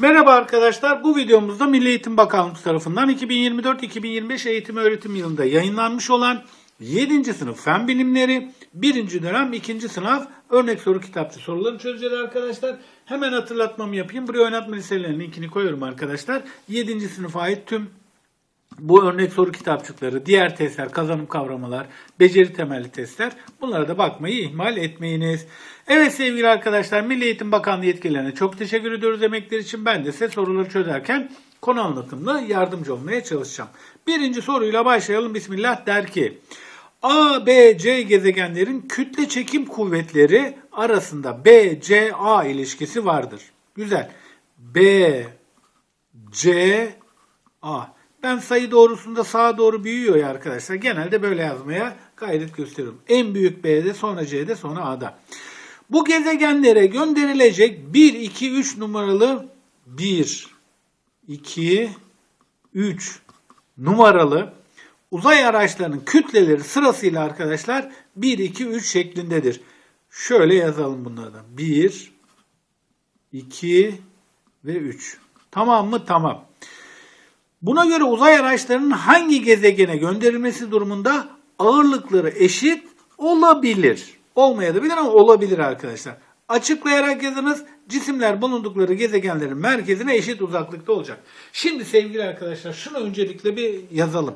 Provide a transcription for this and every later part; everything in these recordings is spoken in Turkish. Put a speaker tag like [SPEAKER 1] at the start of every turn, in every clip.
[SPEAKER 1] Merhaba arkadaşlar. Bu videomuzda Milli Eğitim Bakanlığı tarafından 2024-2025 eğitim öğretim yılında yayınlanmış olan 7. sınıf Fen Bilimleri 1. dönem 2. sınıf örnek soru kitapçı sorularını çözeceğiz arkadaşlar. Hemen hatırlatmamı yapayım. Buraya oynatma listelerinin linkini koyuyorum arkadaşlar. 7. sınıfa ait tüm bu örnek soru kitapçıkları, diğer testler, kazanım kavramalar, beceri temelli testler bunlara da bakmayı ihmal etmeyiniz. Evet sevgili arkadaşlar Milli Eğitim Bakanlığı yetkililerine çok teşekkür ediyoruz emekleri için. Ben de size soruları çözerken konu anlatımında yardımcı olmaya çalışacağım. Birinci soruyla başlayalım. Bismillah der ki A, B, C gezegenlerin kütle çekim kuvvetleri arasında B, C, A ilişkisi vardır. Güzel. B, C, A. Ben sayı doğrusunda sağa doğru büyüyor ya arkadaşlar. Genelde böyle yazmaya gayret gösteriyorum. En büyük B'de sonra C'de sonra A'da. Bu gezegenlere gönderilecek 1, 2, 3 numaralı 1, 2, 3 numaralı uzay araçlarının kütleleri sırasıyla arkadaşlar 1, 2, 3 şeklindedir. Şöyle yazalım bunları da. 1, 2 ve 3. Tamam mı? Tamam. Buna göre uzay araçlarının hangi gezegene gönderilmesi durumunda ağırlıkları eşit olabilir. Olmayabilir ama olabilir arkadaşlar. Açıklayarak yazınız. Cisimler bulundukları gezegenlerin merkezine eşit uzaklıkta olacak. Şimdi sevgili arkadaşlar şunu öncelikle bir yazalım.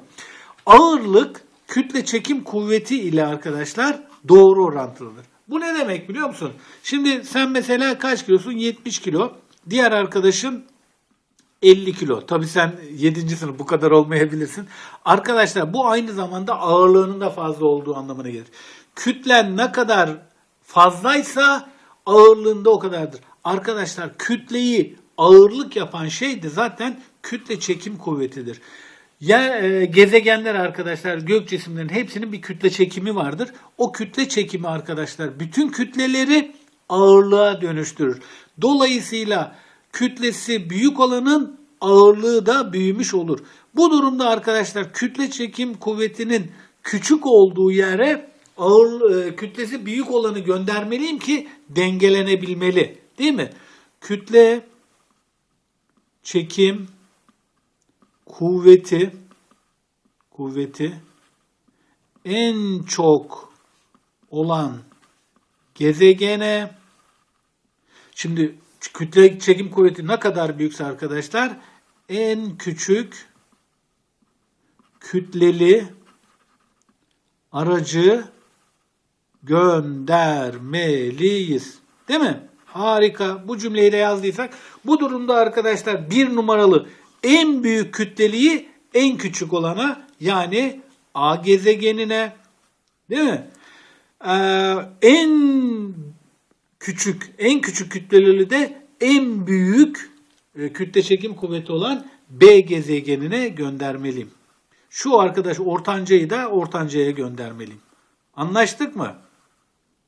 [SPEAKER 1] Ağırlık kütle çekim kuvveti ile arkadaşlar doğru orantılıdır. Bu ne demek biliyor musun? Şimdi sen mesela kaç kilosun? 70 kilo. Diğer arkadaşın 50 kilo. Tabii sen 7. sınıf bu kadar olmayabilirsin. Arkadaşlar bu aynı zamanda ağırlığının da fazla olduğu anlamına gelir. Kütlen ne kadar fazlaysa ağırlığında o kadardır. Arkadaşlar kütleyi ağırlık yapan şey de zaten kütle çekim kuvvetidir. Ya e, gezegenler arkadaşlar gök cisimlerin hepsinin bir kütle çekimi vardır. O kütle çekimi arkadaşlar bütün kütleleri ağırlığa dönüştürür. Dolayısıyla kütlesi büyük olanın ağırlığı da büyümüş olur. Bu durumda arkadaşlar kütle çekim kuvvetinin küçük olduğu yere ağır e, kütlesi büyük olanı göndermeliyim ki dengelenebilmeli. Değil mi? Kütle çekim kuvveti kuvveti en çok olan gezegene şimdi kütle çekim kuvveti ne kadar büyükse arkadaşlar en küçük kütleli aracı göndermeliyiz. Değil mi? Harika. Bu cümleyi de yazdıysak bu durumda arkadaşlar bir numaralı en büyük kütleliği en küçük olana yani A gezegenine değil mi? Ee, en küçük, en küçük kütleli de en büyük e, kütle çekim kuvveti olan B gezegenine göndermeliyim. Şu arkadaş ortancayı da ortancaya göndermeliyim. Anlaştık mı?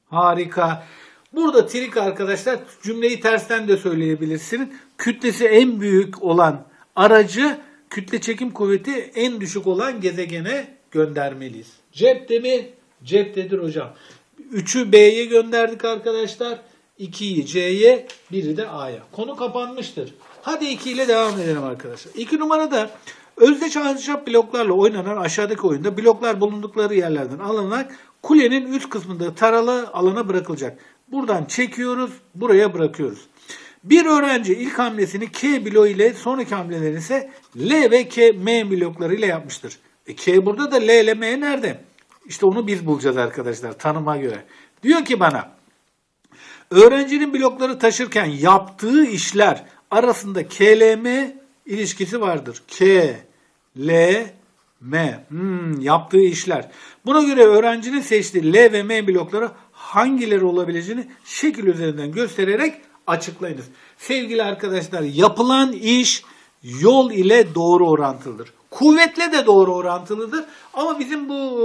[SPEAKER 1] Harika. Burada trik arkadaşlar cümleyi tersten de söyleyebilirsin. Kütlesi en büyük olan aracı kütle çekim kuvveti en düşük olan gezegene göndermeliyiz. Cepte mi? Ceptedir hocam. 3'ü B'ye gönderdik arkadaşlar. 2'yi C'ye, 1'i de A'ya. Konu kapanmıştır. Hadi 2 ile devam edelim arkadaşlar. 2 numarada özdeş ahşap bloklarla oynanan aşağıdaki oyunda bloklar bulundukları yerlerden alınarak kulenin üst kısmında taralı alana bırakılacak. Buradan çekiyoruz, buraya bırakıyoruz. Bir öğrenci ilk hamlesini K bloğu ile sonraki hamlelerini ise L ve K, M blokları ile yapmıştır. E K burada da L ile M nerede? İşte onu biz bulacağız arkadaşlar tanıma göre. Diyor ki bana öğrencinin blokları taşırken yaptığı işler arasında KLM ilişkisi vardır. K, L, M. Hmm, yaptığı işler. Buna göre öğrencinin seçtiği L ve M blokları hangileri olabileceğini şekil üzerinden göstererek açıklayınız. Sevgili arkadaşlar yapılan iş yol ile doğru orantılıdır. Kuvvetle de doğru orantılıdır. Ama bizim bu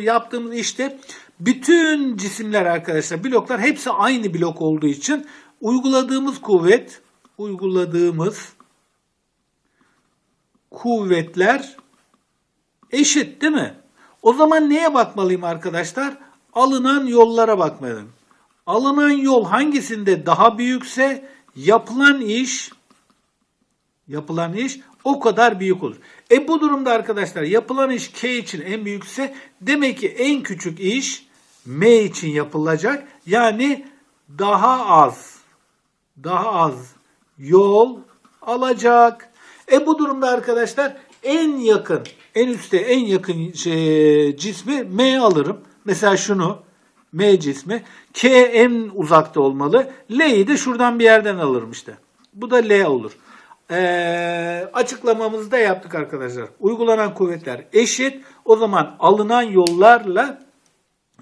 [SPEAKER 1] e, yaptığımız işte bütün cisimler arkadaşlar bloklar hepsi aynı blok olduğu için uyguladığımız kuvvet uyguladığımız kuvvetler eşit değil mi? O zaman neye bakmalıyım arkadaşlar? Alınan yollara bakmalıyım. Alınan yol hangisinde daha büyükse yapılan iş Yapılan iş o kadar büyük olur. E bu durumda arkadaşlar yapılan iş K için en büyükse demek ki en küçük iş M için yapılacak. Yani daha az daha az yol alacak. E bu durumda arkadaşlar en yakın, en üstte en yakın şey, cismi M alırım. Mesela şunu M cismi. K en uzakta olmalı. L'yi de şuradan bir yerden alırım işte. Bu da L olur. Ee, açıklamamızı da yaptık arkadaşlar. Uygulanan kuvvetler eşit. O zaman alınan yollarla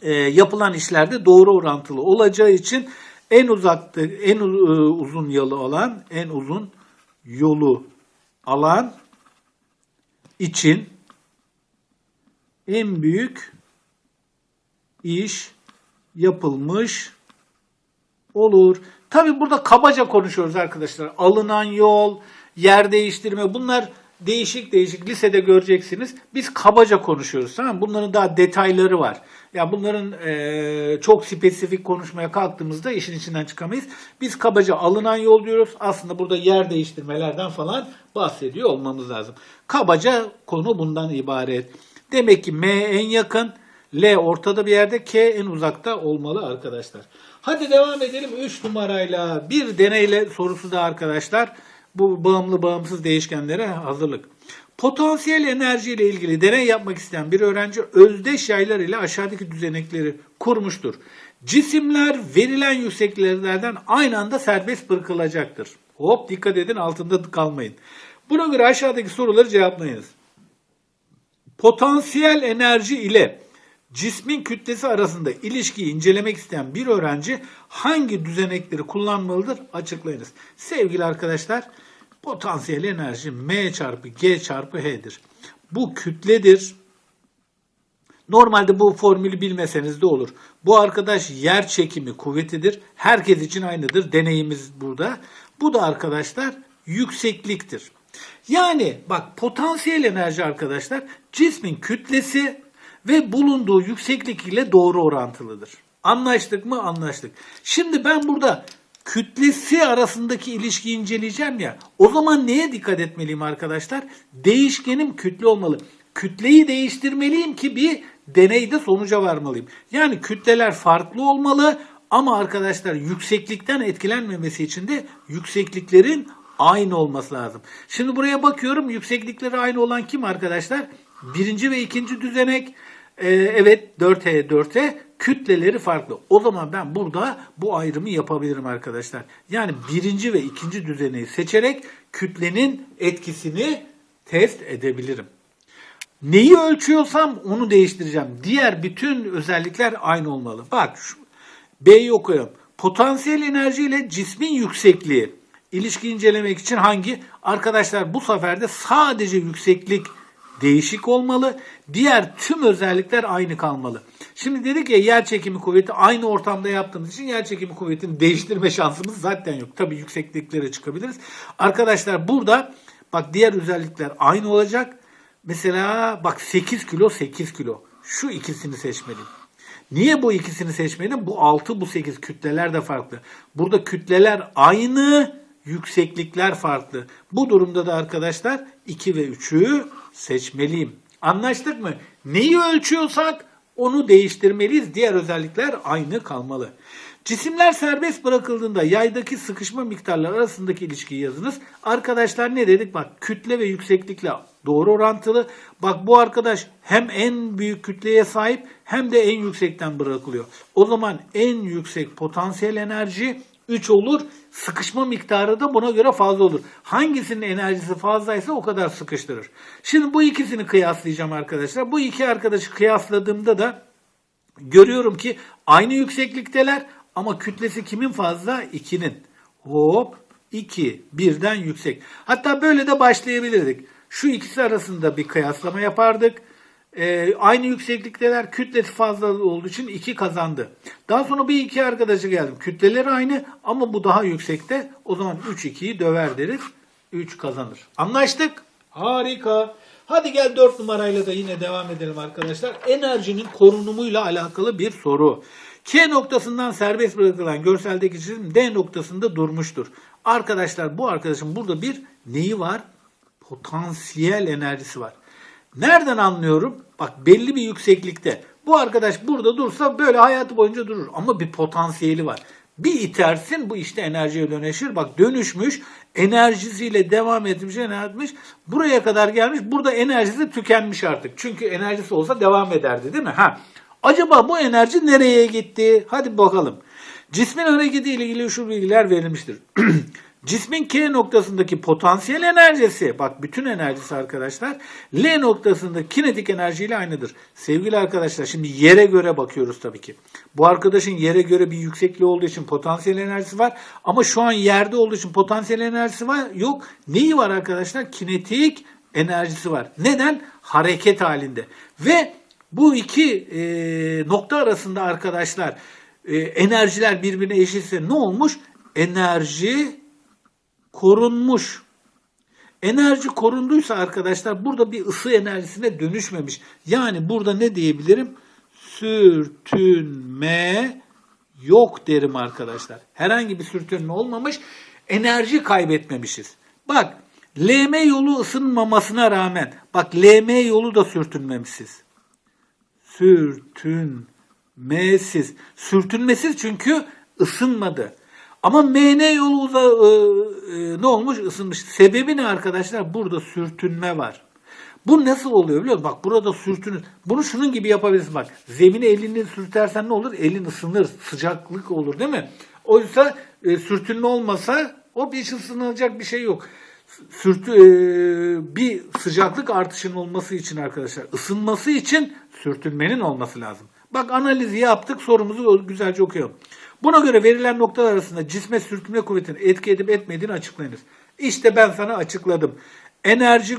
[SPEAKER 1] e, yapılan işlerde doğru orantılı olacağı için en uzakta en e, uzun yolu alan en uzun yolu alan için en büyük iş yapılmış olur. Tabi burada kabaca konuşuyoruz arkadaşlar. Alınan yol, yer değiştirme bunlar değişik değişik lisede göreceksiniz. Biz kabaca konuşuyoruz tamam mı? Bunların daha detayları var. Ya bunların eee, çok spesifik konuşmaya kalktığımızda işin içinden çıkamayız. Biz kabaca alınan yol diyoruz. Aslında burada yer değiştirmelerden falan bahsediyor olmamız lazım. Kabaca konu bundan ibaret. Demek ki M en yakın, L ortada bir yerde, K en uzakta olmalı arkadaşlar. Hadi devam edelim 3 numarayla. Bir deneyle sorusu da arkadaşlar. Bu bağımlı bağımsız değişkenlere hazırlık. Potansiyel enerji ile ilgili deney yapmak isteyen bir öğrenci özdeş yaylar ile aşağıdaki düzenekleri kurmuştur. Cisimler verilen yüksekliklerden aynı anda serbest bırakılacaktır. Hop dikkat edin altında kalmayın. Buna göre aşağıdaki soruları cevaplayınız potansiyel enerji ile cismin kütlesi arasında ilişkiyi incelemek isteyen bir öğrenci hangi düzenekleri kullanmalıdır? Açıklayınız. Sevgili arkadaşlar, potansiyel enerji M çarpı G çarpı H'dir. Bu kütledir. Normalde bu formülü bilmeseniz de olur. Bu arkadaş yer çekimi kuvvetidir. Herkes için aynıdır. Deneyimiz burada. Bu da arkadaşlar yüksekliktir. Yani bak potansiyel enerji arkadaşlar cismin kütlesi ve bulunduğu yükseklik ile doğru orantılıdır. Anlaştık mı? Anlaştık. Şimdi ben burada kütlesi arasındaki ilişkiyi inceleyeceğim ya. O zaman neye dikkat etmeliyim arkadaşlar? Değişkenim kütle olmalı. Kütleyi değiştirmeliyim ki bir deneyde sonuca varmalıyım. Yani kütleler farklı olmalı ama arkadaşlar yükseklikten etkilenmemesi için de yüksekliklerin aynı olması lazım. Şimdi buraya bakıyorum yükseklikleri aynı olan kim arkadaşlar? Birinci ve ikinci düzenek. Ee, evet 4E 4E kütleleri farklı. O zaman ben burada bu ayrımı yapabilirim arkadaşlar. Yani birinci ve ikinci düzeneyi seçerek kütlenin etkisini test edebilirim. Neyi ölçüyorsam onu değiştireceğim. Diğer bütün özellikler aynı olmalı. Bak B'yi okuyalım. Potansiyel enerji ile cismin yüksekliği. İlişki incelemek için hangi? Arkadaşlar bu sefer de sadece yükseklik değişik olmalı. Diğer tüm özellikler aynı kalmalı. Şimdi dedik ya yer çekimi kuvveti aynı ortamda yaptığımız için yer çekimi kuvvetini değiştirme şansımız zaten yok. Tabii yüksekliklere çıkabiliriz. Arkadaşlar burada bak diğer özellikler aynı olacak. Mesela bak 8 kilo 8 kilo. Şu ikisini seçmeliyim. Niye bu ikisini seçmedim? Bu 6 bu 8 kütleler de farklı. Burada kütleler aynı, yükseklikler farklı. Bu durumda da arkadaşlar 2 ve 3'ü seçmeliyim. Anlaştık mı? Neyi ölçüyorsak onu değiştirmeliyiz. Diğer özellikler aynı kalmalı. Cisimler serbest bırakıldığında yaydaki sıkışma miktarları arasındaki ilişkiyi yazınız. Arkadaşlar ne dedik? Bak kütle ve yükseklikle doğru orantılı. Bak bu arkadaş hem en büyük kütleye sahip hem de en yüksekten bırakılıyor. O zaman en yüksek potansiyel enerji 3 olur. Sıkışma miktarı da buna göre fazla olur. Hangisinin enerjisi fazlaysa o kadar sıkıştırır. Şimdi bu ikisini kıyaslayacağım arkadaşlar. Bu iki arkadaşı kıyasladığımda da görüyorum ki aynı yükseklikteler ama kütlesi kimin fazla? 2'nin. Hop 2 birden yüksek. Hatta böyle de başlayabilirdik. Şu ikisi arasında bir kıyaslama yapardık. Ee, aynı yükseklikteler kütlesi fazla olduğu için 2 kazandı. Daha sonra bir iki arkadaşı geldim. Kütleleri aynı ama bu daha yüksekte. O zaman 3 2'yi döver deriz. 3 kazanır. Anlaştık. Harika. Hadi gel 4 numarayla da yine devam edelim arkadaşlar. Enerjinin korunumuyla alakalı bir soru. K noktasından serbest bırakılan görseldeki cisim D noktasında durmuştur. Arkadaşlar bu arkadaşın burada bir neyi var? Potansiyel enerjisi var. Nereden anlıyorum? Bak belli bir yükseklikte. Bu arkadaş burada dursa böyle hayatı boyunca durur. Ama bir potansiyeli var. Bir itersin bu işte enerjiye dönüşür. Bak dönüşmüş, enerjisiyle devam etmiş, etmiş. Buraya kadar gelmiş. Burada enerjisi tükenmiş artık. Çünkü enerjisi olsa devam ederdi değil mi? Ha. Acaba bu enerji nereye gitti? Hadi bakalım. Cismin hareketi ile ilgili şu bilgiler verilmiştir. Cismin K noktasındaki potansiyel enerjisi, bak bütün enerjisi arkadaşlar, L noktasında kinetik enerjiyle aynıdır. Sevgili arkadaşlar şimdi yere göre bakıyoruz tabii ki. Bu arkadaşın yere göre bir yüksekliği olduğu için potansiyel enerjisi var. Ama şu an yerde olduğu için potansiyel enerjisi var yok. Neyi var arkadaşlar? Kinetik enerjisi var. Neden? Hareket halinde. Ve bu iki e, nokta arasında arkadaşlar e, enerjiler birbirine eşitse ne olmuş? Enerji korunmuş. Enerji korunduysa arkadaşlar burada bir ısı enerjisine dönüşmemiş. Yani burada ne diyebilirim? Sürtünme yok derim arkadaşlar. Herhangi bir sürtünme olmamış. Enerji kaybetmemişiz. Bak LM yolu ısınmamasına rağmen bak LM yolu da sürtünmemişiz. Sürtünmesiz. Sürtünmesiz çünkü ısınmadı. Ama MN yolu uza, e, e, ne olmuş? Isınmış. Sebebi ne arkadaşlar? Burada sürtünme var. Bu nasıl oluyor biliyor musun? Bak burada sürtünür. Bunu şunun gibi yapabilirsin bak. Zemine elini sürtersen ne olur? Elin ısınır. Sıcaklık olur değil mi? Oysa e, sürtünme olmasa o bir ısınacak bir şey yok. Sürtü, e, bir sıcaklık artışının olması için arkadaşlar ısınması için sürtünmenin olması lazım. Bak analizi yaptık sorumuzu güzelce okuyalım. Buna göre verilen noktalar arasında cisme sürtünme kuvvetinin etki edip etmediğini açıklayınız. İşte ben sana açıkladım. Enerji e,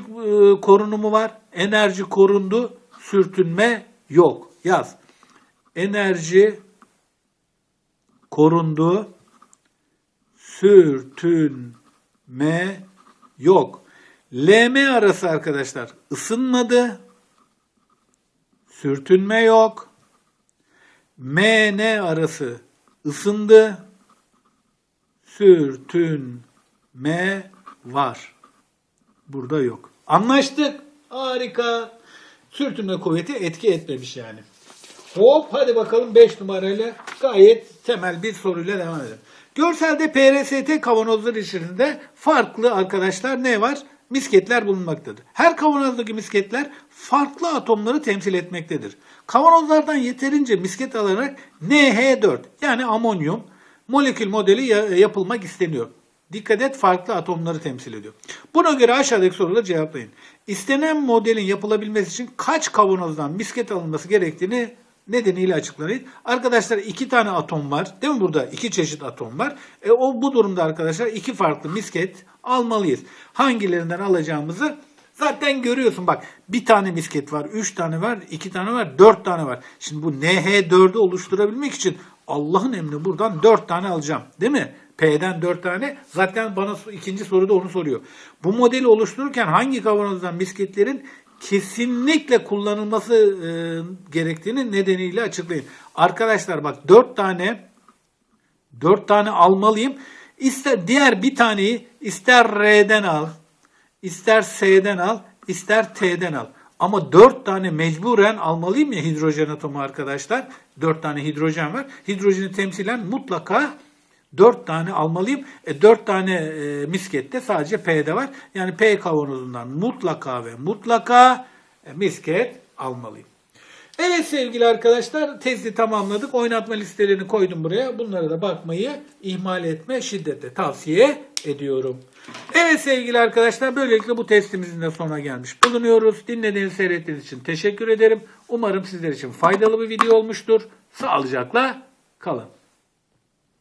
[SPEAKER 1] korunumu var. Enerji korundu. Sürtünme yok. Yaz. Enerji korundu. Sürtünme yok. LM arası arkadaşlar ısınmadı. Sürtünme yok. MN arası ısındı. Sürtünme var. Burada yok. Anlaştık. Harika. Sürtünme kuvveti etki etmemiş yani. Hop hadi bakalım 5 numarayla gayet temel bir soruyla devam edelim. Görselde PRST kavanozları içerisinde farklı arkadaşlar ne var? Misketler bulunmaktadır. Her kavanozdaki misketler farklı atomları temsil etmektedir. Kavanozlardan yeterince misket alarak NH4 yani amonyum molekül modeli ya- yapılmak isteniyor. Dikkat et farklı atomları temsil ediyor. Buna göre aşağıdaki soruları cevaplayın. İstenen modelin yapılabilmesi için kaç kavanozdan misket alınması gerektiğini nedeniyle açıklayın. Arkadaşlar iki tane atom var. Değil mi burada? iki çeşit atom var. E, o bu durumda arkadaşlar iki farklı misket almalıyız. Hangilerinden alacağımızı zaten görüyorsun. Bak bir tane misket var, üç tane var, iki tane var, dört tane var. Şimdi bu NH4'ü oluşturabilmek için Allah'ın emri buradan dört tane alacağım. Değil mi? P'den 4 tane. Zaten bana ikinci soruda onu soruyor. Bu modeli oluştururken hangi kavanozdan misketlerin kesinlikle kullanılması e, gerektiğini nedeniyle açıklayın. Arkadaşlar bak 4 tane 4 tane almalıyım. İster diğer bir taneyi ister R'den al, ister S'den al, ister T'den al. Ama 4 tane mecburen almalıyım ya hidrojen atomu arkadaşlar. 4 tane hidrojen var. Hidrojeni temsilen mutlaka 4 tane almalıyım. E, 4 tane e, miskette sadece P'de var. Yani P kavanozundan mutlaka ve mutlaka e, misket almalıyım. Evet sevgili arkadaşlar testi tamamladık. Oynatma listelerini koydum buraya. Bunlara da bakmayı ihmal etme şiddetle tavsiye ediyorum. Evet sevgili arkadaşlar böylelikle bu testimizin de sonuna gelmiş bulunuyoruz. Dinlediğiniz seyrettiğiniz için teşekkür ederim. Umarım sizler için faydalı bir video olmuştur. Sağlıcakla kalın.